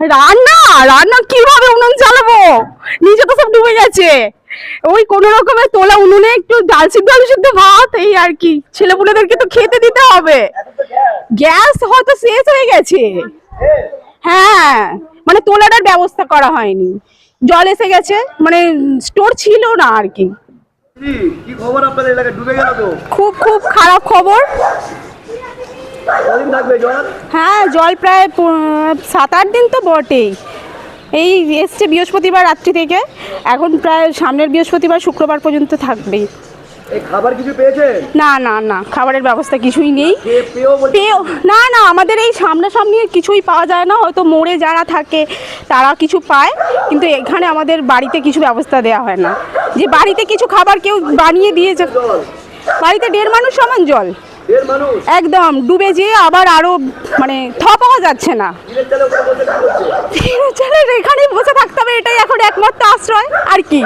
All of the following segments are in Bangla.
রান্না? রান্না কীভাবে উনুন চালাবো? নিচে তো সব ডুবে গেছে। ওই কোন রকমের তোলা উনুনে একটু ডাল সিদ্ধ আলু সিদ্ধ ভাত এই আর কি। ছেলেপুলেদেরকে তো খেতে দিতে হবে। গ্যাস হয়তো শেষ হয়ে গেছে। হ্যাঁ মানে তোলাটার ব্যবস্থা করা হয়নি। জল এসে গেছে মানে স্টোর ছিল না আর কি। খুব খুব খারাপ খবর। হ্যাঁ জল প্রায় সাত আট দিন তো বটেই। এই এসছে বৃহস্পতিবার রাত্রি থেকে। এখন প্রায় সামনের বৃহস্পতিবার শুক্রবার পর্যন্ত থাকবেই। খাবার কিছু পেয়েছেন? না না না খাবারের ব্যবস্থা কিছুই নেই। পেয়েও না না আমাদের এই সামনাসামনি কিছুই পাওয়া যায় না। হয়তো মোড়ে যারা থাকে তারা কিছু পায়। কিন্তু এখানে আমাদের বাড়িতে কিছু ব্যবস্থা দেওয়া হয় না। যে বাড়িতে কিছু খাবার কেউ বানিয়ে দিয়েছে বাড়িতে দেড় মানুষ সমান জল। একদম ডুবে যেয়ে আবার আরও মানে থ পাওয়া যাচ্ছে না। এখানে বসে ছেলের এখানেই বসে থাকতে হবে এটাই এখন একমাত্র আশ্রয় আর কি।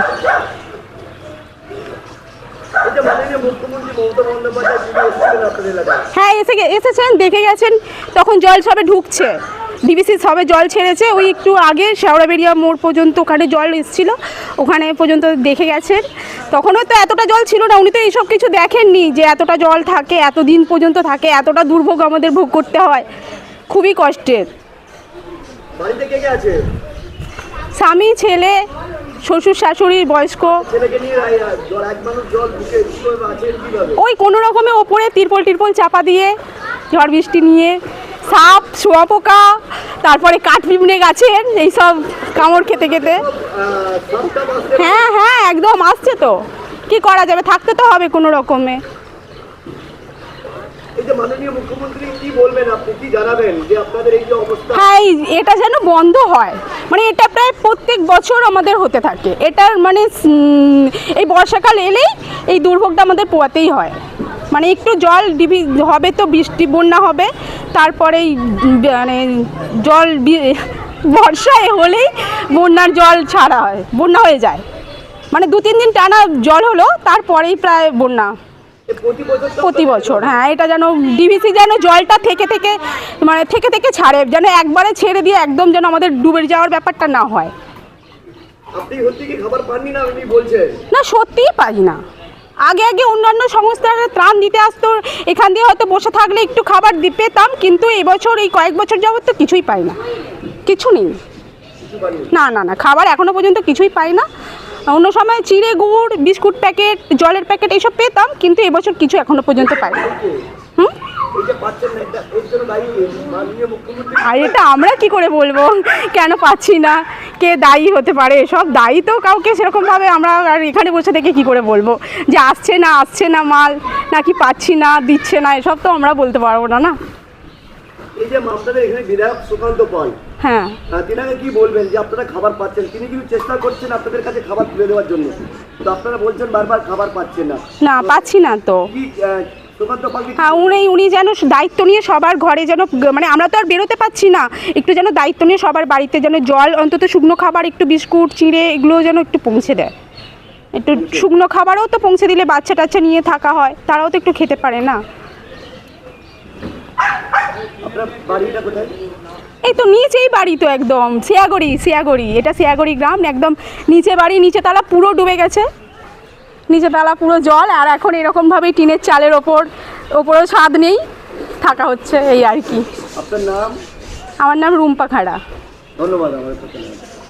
হ্যাঁ এসে এসেছেন দেখে গেছেন তখন জল সবে ঢুকছে। ডিবিসি সবে জল ছেড়েছে ওই একটু আগে শেওড়া শেওড়াবেড়িয়া মোড় পর্যন্ত ওখানে জল এসেছিল ওখানে পর্যন্ত দেখে গেছেন। তখনও তো এতটা জল ছিল না উনি তো এইসব কিছু দেখেননি যে এতটা জল থাকে এত দিন পর্যন্ত থাকে এতটা দুর্ভোগ আমাদের ভোগ করতে হয়। খুবই কষ্টের। স্বামী ছেলে শ্বশুর শাশুড়ির বয়স্ক। ওই কোনো রকমে ওপরে তিরপল টিরপল চাপা দিয়ে ঝড় বৃষ্টি নিয়ে সাপ শুয়াপোকা তারপরে কাঠবিমনে গাছের এইসব কামড় খেতে খেতে। হ্যাঁ হ্যাঁ একদম আসছে তো। কি করা যাবে? থাকতে তো হবে কোনো রকমে। হ্যাঁ এটা যেন বন্ধ হয়। মানে এটা প্রায় প্রত্যেক বছর আমাদের হতে থাকে। এটার মানে এই বর্ষাকাল এলেই এই দুর্ভোগটা আমাদের পোয়াতেই হয়। মানে একটু জল ডিবি হবে তো বৃষ্টি বন্যা হবে তারপরে এই উম, মানে জল বর্ষায় হলেই বন্যার জল ছাড়া হয় বন্যা হয়ে যায়। মানে দু তিন দিন টানা জল হলো তারপরেই প্রায় বন্যা। প্রতি বছর হ্যাঁ এটা যেন ডিবিসি যেন জলটা থেকে থেকে মানে থেকে থেকে ছাড়ে যেন একবারে ছেড়ে দিয়ে একদম যেন আমাদের ডুবে যাওয়ার ব্যাপারটা না হয়। না সত্যিই পাই না। আগে আগে অন্যান্য সংস্থারা ত্রাণ দিতে আসতো, এখান দিয়ে হয়তো বসে থাকলে একটু খাবার পেতাম, কিন্তু এবছর এই কয়েক বছর যাবৎ তো কিছুই পাই না। কিছু নেই। না না না, খাবার এখনও পর্যন্ত কিছুই পাই না। অন্য সময় চিড়ে গুড়, বিস্কুট প্যাকেট, জলের প্যাকেট এইসব পেতাম, কিন্তু এবছর কিছু এখনও পর্যন্ত পাই হুম? আর এটা আমরা কি করে বলব? কেন পাচ্ছি না? কে দায়ী হতে পারে সব দায়ী তো কাউকে সেরকমভাবে আমরা আর এখানে বসে থেকে কি করে বলব? যে আসছে না আসছে না মাল, নাকি পাচ্ছি না, দিচ্ছে না, এসব তো আমরা বলতে পারব না না? এই যে এখানে বিধায়ক সুকান্ত পাল হ্যাঁ। তিনাকে কি বলবেন যে আপনারা খাবার পাচ্ছেন? তিনি কিন্তু চেষ্টা করছেন আপনাদের কাছে খাবার তুলে দেওয়ার জন্য। তো আপনারা বলছেন বারবার খাবার পাচ্ছেন না। না পাচ্ছি না তো। হ্যাঁ উনি উনি যেন দায়িত্ব নিয়ে সবার ঘরে যেন মানে আমরা তো আর বেরোতে পাচ্ছি না। একটু যেন দায়িত্ব নিয়ে সবার বাড়িতে যেন জল অন্তত শুকনো খাবার একটু বিস্কুট চিড়ে এগুলো যেন একটু পৌঁছে দেয়। একটু শুকনো খাবারও তো পৌঁছে দিলে বাচ্চা টাচ্চা নিয়ে থাকা হয়। তারাও তো একটু খেতে পারে না। আপনার বাড়িটা কোথায়? এই তো নিচেই বাড়ি তো একদম শিয়াগড়ি শিয়াগড়ি এটা শিয়াগড়ি গ্রাম একদম নিচে বাড়ি নিচে তালা পুরো ডুবে গেছে। নিচে তালা পুরো জল আর এখন এরকমভাবেই টিনের চালের ওপর ওপরেও ছাদ নেই থাকা হচ্ছে এই আর কি। আপনার নাম? আমার নাম রুম্পা খাড়া। ধন্যবাদ আমার